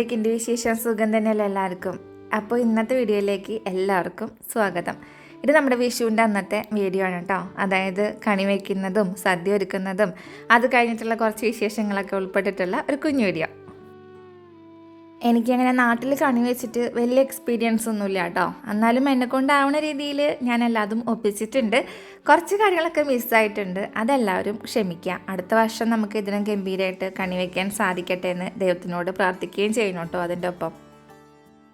എന്തൊക്കെയുണ്ട് വിശേഷം സുഖം തന്നെയല്ല എല്ലാവർക്കും? അപ്പോൾ ഇന്നത്തെ വീഡിയോയിലേക്ക് എല്ലാവർക്കും സ്വാഗതം. ഇത് നമ്മുടെ വിഷുവിന്റെ അന്നത്തെ വീഡിയോ ആണ് കേട്ടോ. അതായത് കണി വയ്ക്കുന്നതും സദ്യ ഒരുക്കുന്നതും അത് കഴിഞ്ഞിട്ടുള്ള കുറച്ച് വിശേഷങ്ങളൊക്കെ ഉൾപ്പെട്ടിട്ടുള്ള ഒരു കുഞ്ഞു വീഡിയോ. എനിക്കങ്ങനെ നാട്ടിൽ കണി വെച്ചിട്ട് വലിയ എക്സ്പീരിയൻസ് ഒന്നുമില്ല കേട്ടോ എന്നാലും എന്നെ കൊണ്ടാവുന്ന രീതിയിൽ ഞാൻ എല്ലാതും ഒപ്പിച്ചിട്ടുണ്ട്. കുറച്ച് കാര്യങ്ങളൊക്കെ മിസ്സായിട്ടുണ്ട് അതെല്ലാവരും ക്ഷമിക്കുക അടുത്ത വർഷം നമുക്ക് ഇതിനും ഗംഭീരമായിട്ട് കണി വയ്ക്കാൻ സാധിക്കട്ടെ എന്ന് ദൈവത്തിനോട് പ്രാർത്ഥിക്കുകയും ചെയ്യണം കേട്ടോ അതിന്റെ ഒപ്പം.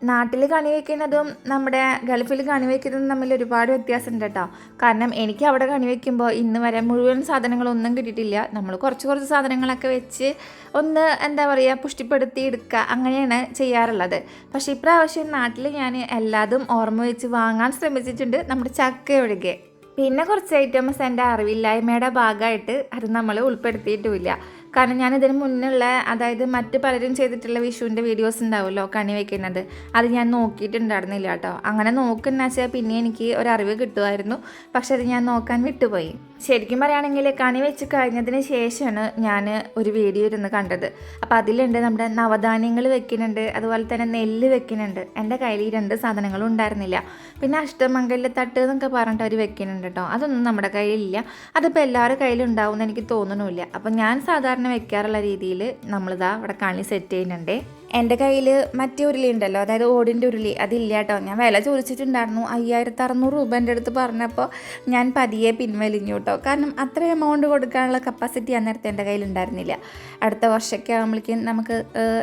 നാട്ടിൽ കണി വയ്ക്കുന്നതും നമ്മുടെ ഗൾഫിൽ കണി വയ്ക്കുന്നതും തമ്മിൽ ഒരുപാട് വ്യത്യാസമുണ്ട് കേട്ടോ. കാരണം എനിക്ക് അവിടെ കണി വയ്ക്കുമ്പോൾ ഇന്ന് വരെ മുഴുവൻ സാധനങ്ങളൊന്നും കിട്ടിയിട്ടില്ല. നമ്മൾ കുറച്ച് കുറച്ച് സാധനങ്ങളൊക്കെ വെച്ച് ഒന്ന് എന്താ പറയുക പുഷ്ടിപ്പെടുത്തി എടുക്കുക. അങ്ങനെയാണ് ചെയ്യാറുള്ളത്. പക്ഷേ ഇപ്രാവശ്യം നാട്ടിൽ ഞാൻ എല്ലാതും ഓർമ്മ വെച്ച് വാങ്ങാൻ ശ്രമിച്ചിട്ടുണ്ട് നമ്മുടെ ചക്ക ഒഴികെ പിന്നെ കുറച്ച് ഐറ്റംസ് എന്റെ അറിവില്ലായ്മയുടെ ഭാഗമായിട്ട് അത് നമ്മൾ ഉൾപ്പെടുത്തിയിട്ടുമില്ല. കാരണം ഞാൻ ഇതിന് മുന്നുള്ള അതായത് മറ്റ് പലരും ചെയ്തിട്ടുള്ള വിഷുവിന്റെ വീഡിയോസ് ഉണ്ടാവുമല്ലോ കണി വയ്ക്കുന്നത് അത് ഞാൻ നോക്കിയിട്ടുണ്ടായിരുന്നില്ല കേട്ടോ. അങ്ങനെ നോക്കുന്ന വെച്ചാൽ പിന്നെ എനിക്ക് ഒരറിവ് കിട്ടുമായിരുന്നു. പക്ഷെ അത് ഞാൻ നോക്കാൻ വിട്ടുപോയി. ശരിക്കും പറയുകയാണെങ്കിൽ കണി വെച്ച് കഴിഞ്ഞതിന് ശേഷമാണ് ഞാൻ ഒരു വീഡിയോ ഇരുന്ന് കണ്ടത്. അപ്പോൾ അതിലുണ്ട് നമ്മുടെ നവധാന്യങ്ങൾ വെക്കുന്നുണ്ട് അതുപോലെ തന്നെ നെല്ല് വെക്കുന്നുണ്ട്. എന്റെ കയ്യിൽ ഈ രണ്ട് സാധനങ്ങളും ഉണ്ടായിരുന്നില്ല. പിന്നെ അഷ്ടമംഗല്യ തട്ട് എന്നൊക്കെ പറഞ്ഞിട്ട് അവർ വെക്കുന്നുണ്ട് കേട്ടോ അതൊന്നും നമ്മുടെ കയ്യിലില്ല. അതിപ്പോൾ എല്ലാവരുടെ കയ്യിലും ഉണ്ടാവും എന്ന് എനിക്ക് തോന്നണമില്ല. അപ്പോൾ ഞാൻ സാധാരണ വെക്കാറുള്ള രീതിയിൽ നമ്മളിതാ അവിടെ കണി സെറ്റ് ചെയ്യുന്നുണ്ടേ. എന്റെ കയ്യിൽ മറ്റേ ഉരുളി ഉണ്ടല്ലോ അതായത് ഓടിന്റെ ഉരുളി അതില്ല കേട്ടോ ഞാൻ വില ചോദിച്ചിട്ടുണ്ടായിരുന്നു അയ്യായിരത്തി അറുന്നൂറ് രൂപ എന്റെ അടുത്ത് പറഞ്ഞപ്പോൾ ഞാൻ പതിയെ പിൻവലിഞ്ഞു കേട്ടോ കാരണം അത്ര എമൗണ്ട് കൊടുക്കാനുള്ള കപ്പാസിറ്റി അന്നേരത്തെ എന്റെ കയ്യിൽ ഉണ്ടായിരുന്നില്ല അടുത്ത വർഷമൊക്കെ ആകുമ്പോഴേക്കും നമുക്ക്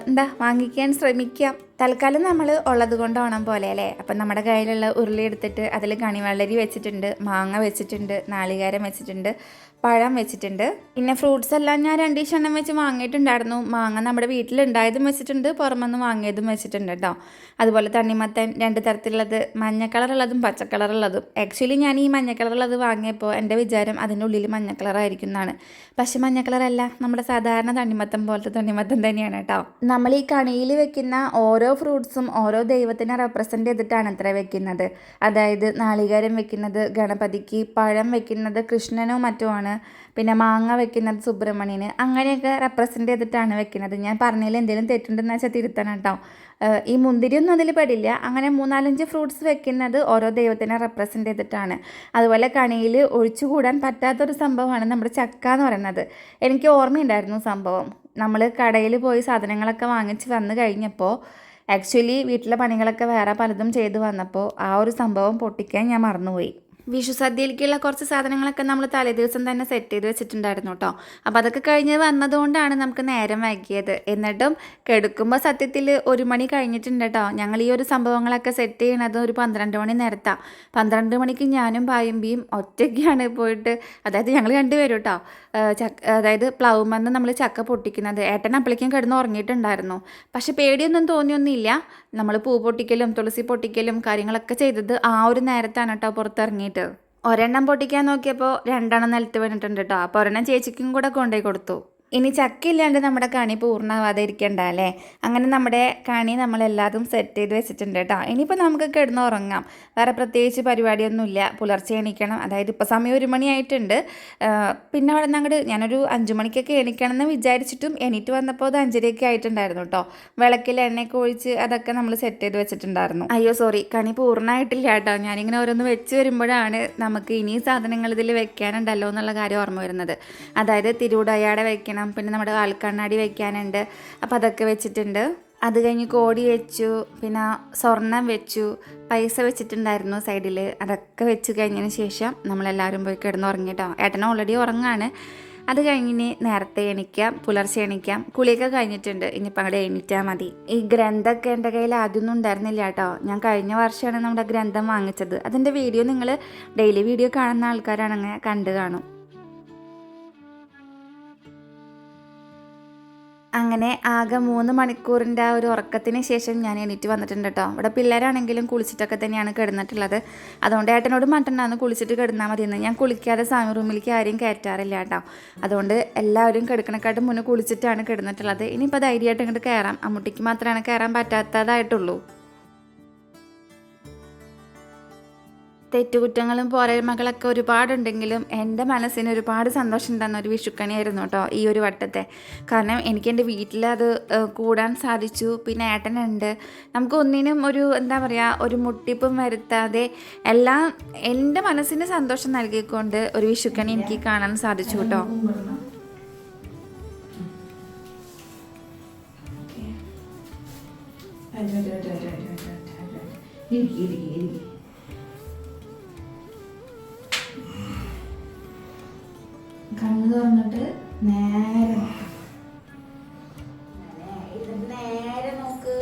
എന്താ വാങ്ങിക്കാൻ ശ്രമിക്കാം. തൽക്കാലം നമ്മൾ ഉള്ളത് കൊണ്ട് ഓണം പോലെ അല്ലേ? അപ്പം നമ്മുടെ കയ്യിലുള്ള ഉരുളി എടുത്തിട്ട് അതിൽ കണിവെള്ളരി വെച്ചിട്ടുണ്ട് മാങ്ങ വെച്ചിട്ടുണ്ട് നാളികേരം വെച്ചിട്ടുണ്ട് പഴം വെച്ചിട്ടുണ്ട്. പിന്നെ ഫ്രൂട്ട്സ് എല്ലാം ഞാൻ രണ്ട് എണ്ണം വെച്ച് വാങ്ങിയിട്ടുണ്ടായിരുന്നു. മാങ്ങ നമ്മുടെ വീട്ടിലുണ്ടായതും വെച്ചിട്ടുണ്ട് പുറമെന്ന് വാങ്ങിയതും വെച്ചിട്ടുണ്ട് കേട്ടോ. അതുപോലെ തണ്ണിമത്തൻ രണ്ട് തരത്തിലുള്ളത് മഞ്ഞ കളറുള്ളതും പച്ച കളറുള്ളതും ആക്ച്വലി ഞാൻ ഈ മഞ്ഞ കളറുള്ളത് വാങ്ങിയപ്പോൾ എന്റെ വിചാരം അതിന്റെ ഉള്ളിൽ മഞ്ഞ കളറായിരിക്കും എന്നാണ്. പക്ഷെ മഞ്ഞ കളറല്ല നമ്മുടെ സാധാരണ തണ്ണിമത്തൻ പോലത്തെ തണ്ണിമത്തൻ തന്നെയാണ് കേട്ടോ. നമ്മൾ ഈ കണിയിൽ വെക്കുന്ന ഓരോ ഫ്രൂട്ട്സും ഓരോ ദൈവത്തിനെ റെപ്രസെന്റ് ചെയ്തിട്ടാണ് അത്ര വെക്കുന്നത്. അതായത് നാളികേരം വെക്കുന്നത് ഗണപതിക്ക് പഴം വെക്കുന്നത് കൃഷ്ണനോ മറ്റുമാണ്. പിന്നെ മാങ്ങ വെക്കുന്നത് സുബ്രഹ്മണ്യന് അങ്ങനെയൊക്കെ റെപ്രസെന്റ് ചെയ്തിട്ടാണ് വെക്കുന്നത്. ഞാൻ പറഞ്ഞതിൽ എന്തെങ്കിലും തെറ്റുണ്ടെന്ന് വെച്ചാൽ തിരുത്തണം കേട്ടോ. ഈ മുന്തിരിയൊന്നും അതിൽ പെടില്ല. അങ്ങനെ മൂന്നാലഞ്ച് ഫ്രൂട്ട്സ് വെക്കുന്നത് ഓരോ ദൈവത്തിനെ റെപ്രസെന്റ് ചെയ്തിട്ടാണ്. അതുപോലെ കണിയിൽ ഒഴിച്ചുകൂടാൻ പറ്റാത്തൊരു സംഭവമാണ് നമ്മുടെ ചക്ക എന്ന് പറയുന്നത്. എനിക്ക് ഓർമ്മയുണ്ടായിരുന്നു സംഭവം. നമ്മൾ കടയിൽ പോയി സാധനങ്ങളൊക്കെ വാങ്ങിച്ച് വന്നു കഴിഞ്ഞപ്പോൾ ആക്ച്വലി വീട്ടിലെ പണികളൊക്കെ വേറെ പലതും ചെയ്തു വന്നപ്പോൾ ആ ഒരു സംഭവം പൊട്ടിക്കാൻ ഞാൻ മറന്നുപോയി. വിഷു സദ്യയിലേക്കുള്ള കുറച്ച് സാധനങ്ങളൊക്കെ നമ്മൾ തലേദിവസം തന്നെ സെറ്റ് ചെയ്ത് വെച്ചിട്ടുണ്ടായിരുന്നു കേട്ടോ അപ്പോൾ അതൊക്കെ കഴിഞ്ഞ് വന്നതുകൊണ്ടാണ് നമുക്ക് നേരം വൈകിയത്. എന്നിട്ടും കെടുക്കുമ്പോൾ സത്യത്തിൽ ഒരു മണി കഴിഞ്ഞിട്ടുണ്ട് കേട്ടോ ഞങ്ങൾ ഈ ഒരു സംഭവങ്ങളൊക്കെ സെറ്റ് ചെയ്യണത് ഒരു പന്ത്രണ്ട് മണി നേരത്താണ് പന്ത്രണ്ട് മണിക്ക് ഞാനും പായമ്പിയും ഒറ്റയ്ക്കാണ് പോയിട്ട് അതായത് ഞങ്ങൾ രണ്ടുപേരും കേട്ടോ ചക്ക അതായത് പ്ലവുമെന്ന് നമ്മൾ ചക്ക പൊട്ടിക്കുന്നത്. ഏട്ടൻ അപ്പളിക്കും കിടന്ന് ഉറങ്ങിയിട്ടുണ്ടായിരുന്നു. പക്ഷേ പേടിയൊന്നും തോന്നിയൊന്നുമില്ല. നമ്മൾ പൂ പൊട്ടിക്കലും തുളസി പൊട്ടിക്കലും കാര്യങ്ങളൊക്കെ ചെയ്തത് ആ ഒരു നേരത്താണ് കേട്ടോ പുറത്തിറങ്ങിയിട്ട് ഒരെണ്ണം പൊട്ടിക്കാൻ നോക്കിയപ്പോൾ രണ്ടെണ്ണം നിലത്ത് വീണിട്ടുണ്ട് കേട്ടോ അപ്പോൾ ഒരെണ്ണം ചേച്ചിക്കും കൂടെ കൊണ്ടുപോയി കൊടുത്തു. ഇനി ചക്കയില്ലാണ്ട് നമ്മുടെ കണി പൂർണമാവാതെ ഇരിക്കണ്ട അല്ലേ? അങ്ങനെ നമ്മുടെ കണി നമ്മളെല്ലാതും സെറ്റ് ചെയ്ത് വെച്ചിട്ടുണ്ട് കേട്ടോ. ഇനിയിപ്പോൾ നമുക്ക് കിടന്ന് ഉറങ്ങാം വേറെ പ്രത്യേകിച്ച് പരിപാടിയൊന്നുമില്ല. പുലർച്ചെ എണീക്കണം. അതായത് ഇപ്പോൾ സമയം ഒരു മണിയായിട്ടുണ്ട് പിന്നെ അവിടെ നിന്ന് അങ്ങോട്ട് ഞാനൊരു അഞ്ച് മണിക്കൊക്കെ എണീക്കണം എന്ന് വിചാരിച്ചിട്ടും എണീറ്റ് വന്നപ്പോൾ അത് അഞ്ചരയൊക്കെ ആയിട്ടുണ്ടായിരുന്നു കേട്ടോ. വിളക്കിൽ എണ്ണയൊക്കെ ഒഴിച്ച് അതൊക്കെ നമ്മൾ സെറ്റ് ചെയ്ത് വെച്ചിട്ടുണ്ടായിരുന്നു. അയ്യോ സോറി കണി പൂർണമായിട്ടില്ല കേട്ടോ. ഞാനിങ്ങനെ ഓരോന്ന് വെച്ച് വരുമ്പോഴാണ് നമുക്ക് ഇനി സാധനങ്ങൾ ഇതിൽ വെക്കാനുണ്ടല്ലോ എന്നുള്ള കാര്യം ഓർമ്മ വരുന്നത്. അതായത് തിരുവുടയാട വെക്കണം. പിന്നെ നമ്മുടെ കാൽക്കണ്ണാടി വെക്കാനുണ്ട്. അപ്പോൾ അതൊക്കെ വെച്ചിട്ടുണ്ട്. അത് കഴിഞ്ഞ് കോടി വെച്ചു. പിന്നെ സ്വർണം വെച്ചു. പൈസ വെച്ചിട്ടുണ്ടായിരുന്നു സൈഡിൽ അതൊക്കെ വെച്ച് കഴിഞ്ഞതിന് ശേഷം നമ്മളെല്ലാവരും പോയി കിടന്ന് ഉറങ്ങിട്ടോ ഏട്ടൻ ഓൾറെഡി ഉറങ്ങാണ്. അത് കഴിഞ്ഞിന് നേരത്തെ എണിക്കാം. പുലർച്ചെ എണിക്കാം. കുളിയൊക്കെ കഴിഞ്ഞിട്ടുണ്ട്. ഇനിയിപ്പോൾ അങ്ങോട്ട് എണീറ്റാൽ മതി. ഈ ഗ്രന്ഥമൊക്കെ എന്റെ കയ്യിൽ ആദ്യമൊന്നും ഉണ്ടായിരുന്നില്ല കേട്ടോ. ഞാൻ കഴിഞ്ഞ വർഷമാണ് നമ്മുടെ ഗ്രന്ഥം വാങ്ങിച്ചത്. അതിന്റെ വീഡിയോ നിങ്ങൾ ഡെയിലി വീഡിയോ കാണുന്ന ആൾക്കാരാണ് അങ്ങനെ കണ്ടു കാണും. അങ്ങനെ ആകെ മൂന്ന് മണിക്കൂറിന്റെ ആ ഒരു ഉറക്കത്തിന് ശേഷം ഞാൻ എണീറ്റ് വന്നിട്ടുണ്ട് കേട്ടോ. ഇവിടെ പിള്ളേരാണെങ്കിലും കുളിച്ചിട്ടൊക്കെ തന്നെയാണ് കിടന്നിട്ടുള്ളത്. അതുകൊണ്ട് ഏട്ടനോട് മട്ടണ്ടാന്ന് കുളിച്ചിട്ട് കിടന്നാൽ മതി എന്ന്. ഞാൻ കുളിക്കാതെ സാമി റൂമിലേക്ക് ആരെയും കയറ്റാറില്ല കേട്ടോ. അതുകൊണ്ട് എല്ലാവരും കിടക്കണക്കാട്ടും മുന്നേ കുളിച്ചിട്ടാണ് കിടന്നിട്ടുള്ളത്. ഇനിയിപ്പോൾ ധൈര്യമായിട്ട് ഇങ്ങോട്ട് കയറാം. അമ്മൂട്ടിക്ക് മാത്രമാണ് കയറാൻ പറ്റാത്തതായിട്ടുള്ളൂ. തെറ്റുകുറ്റങ്ങളും പോരായ്മകളൊക്കെ ഒരുപാടുണ്ടെങ്കിലും എന്റെ മനസ്സിന് ഒരുപാട് സന്തോഷം തന്ന ഒരു വിഷുക്കണിയായിരുന്നു കേട്ടോ ഈ ഒരു വട്ടത്തെ. കാരണം എനിക്ക് എന്റെ വീട്ടിൽ അത് കൂടാൻ സാധിച്ചു. പിന്നെ ഏട്ടനുണ്ട്. നമുക്ക് ഒന്നിനും ഒരു എന്താ പറയുക ഒരു മുട്ടിപ്പും വരുത്താതെ എല്ലാം എന്റെ മനസ്സിന് സന്തോഷം നൽകിക്കൊണ്ട് ഒരു വിഷുക്കണി എനിക്ക് കാണാൻ സാധിച്ചു കേട്ടോ. കണ്ണ് തുറന്നിട്ട് നേരെ നേരെ നോക്ക്.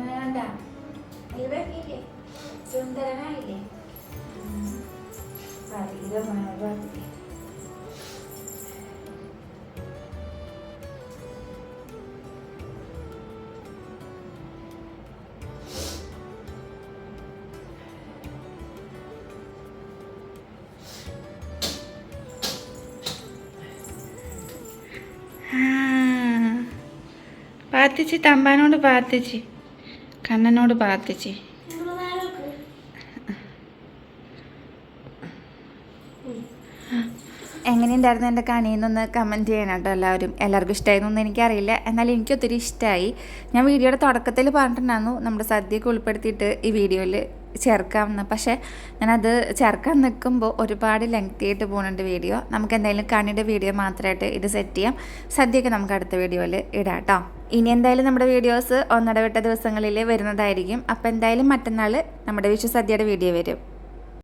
വേണ്ട ഇവക്കില്ലേ സുന്ദരനായില്ലേ ശരീരമായി പാത്തിച്ചി തമ്പാനോട് പാത്തിച്ചി കണ്ണനോട് പാത്തിച്ചി എങ്ങനെയുണ്ടായിരുന്നു എന്റെ കണിയെന്നൊന്ന് കമന്റ് ചെയ്യണം കേട്ടോ എല്ലാവരും. എല്ലാവർക്കും ഇഷ്ടമായിരുന്നൊന്നും എനിക്കറിയില്ല. എന്നാലും എനിക്ക് ഒത്തിരി ഇഷ്ടമായി ഞാൻ വീഡിയോയുടെ തുടക്കത്തിൽ പറഞ്ഞിട്ടുണ്ടായിരുന്നു നമ്മുടെ സദ്യയൊക്കെ ഉൾപ്പെടുത്തിയിട്ട് ഈ വീഡിയോയിൽ ചേർക്കാമെന്ന്. പക്ഷേ ഞാനത് ചേർക്കാൻ നിൽക്കുമ്പോൾ ഒരുപാട് ലെങ്തി ആയിട്ട് പോകുന്നുണ്ട് വീഡിയോ. നമുക്ക് എന്തായാലും കണിയുടെ വീഡിയോ മാത്രമായിട്ട് ഇത് സെറ്റ് ചെയ്യാം. സദ്യയൊക്കെ നമുക്ക് അടുത്ത വീഡിയോയിൽ ഇടാം കേട്ടോ. ഇനി എന്തായാലും നമ്മുടെ വീഡിയോസ് ഒന്നിടവിട്ട ദിവസങ്ങളിൽ വരുന്നതായിരിക്കും. അപ്പോൾ എന്തായാലും മറ്റന്നാൾ നമ്മുടെ വിഷു സദ്യയുടെ വീഡിയോ വരും.